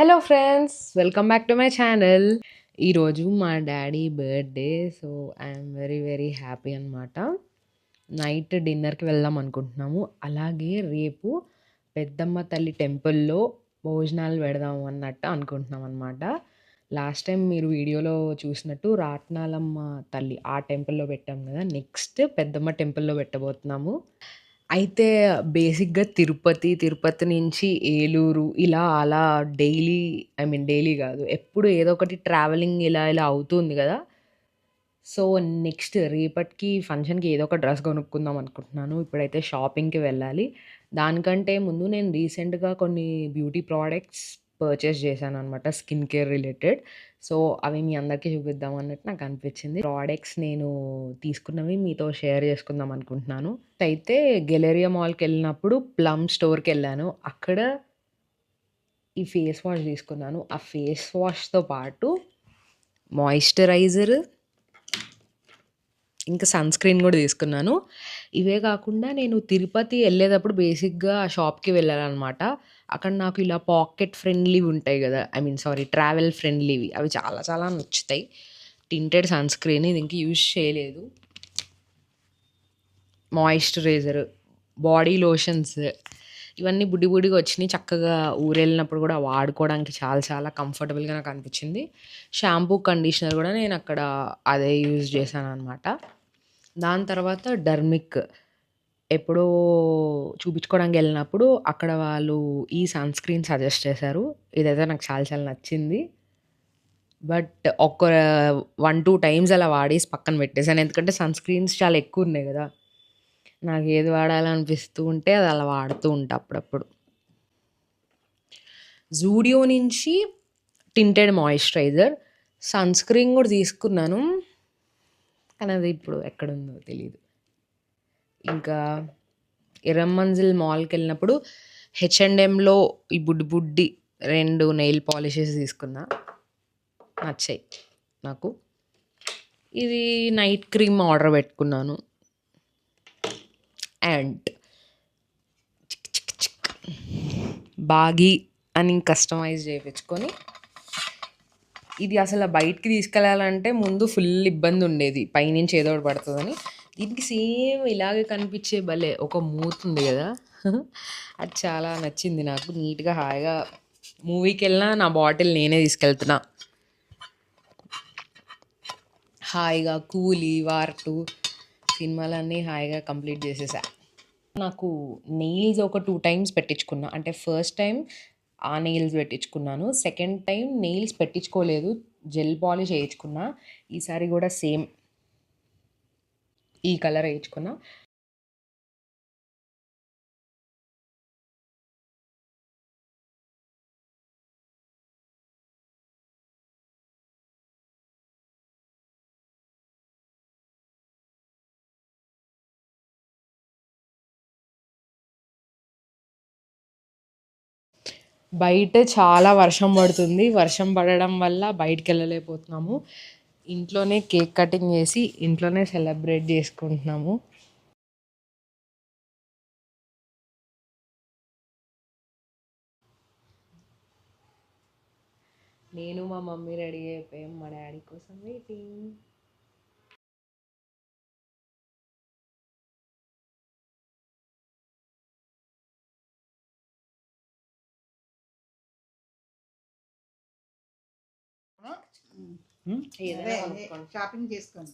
Hello friends welcome back to my channel ఈరోజు మా daddy birthday so I'm very very happy అనమాట night డిన్నర్కి వెళ్దాం అనుకుంటున్నాము. అలాగే రేపు పెద్దమ్మ తల్లి టెంపుల్లో భోజనాలు పెడదాం అన్నట్టు అనుకుంటున్నాం అనమాట లాస్ట్ టైం మీరు వీడియోలో చూసినట్టు రాట్నాలమ్మ తల్లి ఆ టెంపుల్లో పెట్టాం కదా నెక్స్ట్ పెద్దమ్మ టెంపుల్లో పెట్టబోతున్నాము. అయితే బేసిక్‌గా తిరుపతి, తిరుపతి నుంచి ఏలూరు ఇలా అలా డైలీ ఐ మీన్ డైలీ గాదు. ఎప్పుడు ఏదో ఒకటి ట్రావెలింగ్ ఇలా ఇలా అవుతుంది గదా! సో, నెక్స్ట్ రేపటికి ఫంక్షన్‌కి ఏదో ఒక డ్రెస్ కొనుక్కుందాం అనుకుంటున్నాను. ఇప్పుడైతే షాపింగ్‌కి వెళ్ళాలి. దానికంటే ముందు నేను రీసెంట్‌గా కొన్ని బ్యూటీ ప్రొడక్ట్స్ పర్చేస్ చేశాను అనమాట స్కిన్ కేర్ రిలేటెడ్. సో, అవి మీ అందరికీ చూపిద్దాం అన్నట్టు నాకు అనిపించింది. ప్రొడక్ట్స్ నేను తీసుకున్నవి మీతో షేర్ చేసుకుందాం అనుకుంటున్నాను. అయితే గెలేరియా మాల్‌కెళ్ళినప్పుడు ప్లమ్ స్టోర్కి వెళ్ళాను అక్కడ ఈ ఫేస్ వాష్ తీసుకున్నాను. ఆ ఫేస్ వాష్‌తో పాటు మాయిశ్చరైజర్ ఇంకా సన్ స్క్రీన్ కూడా తీసుకున్నాను. ఇవే కాకుండా నేను తిరుపతి వెళ్ళేటప్పుడు బేసిక్‌గా ఆ షాప్‌కి వెళ్ళాలన్నమాట అక్కడ నాకు ఇలా పాకెట్ ఫ్రెండ్లీవి ఉంటాయి కదా ఐ మీన్ సారీ ట్రావెల్ ఫ్రెండ్లీవి అవి చాలా చాలా నచ్చుతాయి. టింటెడ్ సన్ స్క్రీన్ ఇది ఇంక యూజ్ చేయలేదు. మాయిశ్చరైజర్, బాడీ లోషన్స్ ఇవన్నీ బుడ్డి బుడిగా వచ్చినాయి చక్కగా ఊరెళ్ళినప్పుడు కూడా వాడుకోవడానికి చాలా చాలా కంఫర్టబుల్‌గా నాకు అనిపించింది. షాంపూ, కండిషనర్ కూడా నేను అక్కడ అదే యూజ్ చేశాననమాట. దాని తర్వాత డర్మిక్ ఎప్పుడో చూపించుకోవడానికి వెళ్ళినప్పుడు అక్కడ వాళ్ళు ఈ సన్ స్క్రీన్ సజెస్ట్ చేశారు. ఇదైతే నాకు చాలా చాలా నచ్చింది. బట్ ఒక్క వన్ టూ టైమ్స్ అలా వాడేసి పక్కన పెట్టేసాను. ఎందుకంటే సన్ స్క్రీన్స్ చాలా ఎక్కువున్నాయి కదా నాకు ఏది వాడాలనిపిస్తూ ఉంటే అది అలా వాడుతూ ఉంటా అప్పుడప్పుడు. జూడియో నుంచి టింటెడ్ మాయిశ్చరైజర్, సన్ స్క్రీన్ కూడా తీసుకున్నాను. కానీ అది ఇప్పుడు ఎక్కడుందో తెలియదు ఇంకా ఎర్రమంజిల్ అండ్ ఎంలో H&M ఈ బుడ్డి బుడ్డి రెండు నెయిల్ పాలిషెస్ తీసుకున్నా. నచ్చాయి నాకు. ఇది నైట్ క్రీమ్ ఆర్డర్ పెట్టుకున్నాను. అండ్ బాగి బాగీ అని కస్టమైజ్ చేయించుకొని ఇది అసలు బయటికి తీసుకెళ్ళాలంటే ముందు ఫుల్ ఇబ్బంది ఉండేది. పైనుంచి ఏదో ఒకటి పడుతుందని దీనికి సేమ్ ఇలాగే కనిపించే భలే ఒక మూతుంది కదా అది చాలా నచ్చింది నాకు. నీట్‌గా హాయిగా మూవీకి వెళ్ళినా నా బాటిల్ నేనే తీసుకెళ్తున్నా. హాయిగా 'కూలీ', 'వార్ టూ సినిమాలన్నీ హాయిగా కంప్లీట్ చేసేసా. నాకు నెయిల్స్ ఒక టూ టైమ్స్ పెట్టించుకున్నా. అంటే ఫస్ట్ టైం ఆ నెయిల్స్ పెట్టించుకున్నాను. సెకండ్ టైం నెయిల్స్ పెట్టించుకోలేదు. జెల్ పాలిష్ వేయించుకున్నా ఈసారి కూడా సేమ్ ఈ కలర్ వేయించుకున్నా బయట చాలా వర్షం పడుతుంది. వర్షం పడడం వల్ల బయటికెళ్ళలేకపోతున్నాము. ఇంట్లోనే కేక్ కటింగ్ చేసి ఇంట్లోనే సెలబ్రేట్ చేసుకుంటున్నాము. నేను మా మమ్మీ రెడీ అయిపోయాం. మా డాడీ కోసం వెయిటింగ్. షాపింగ్ చేసుకోండి.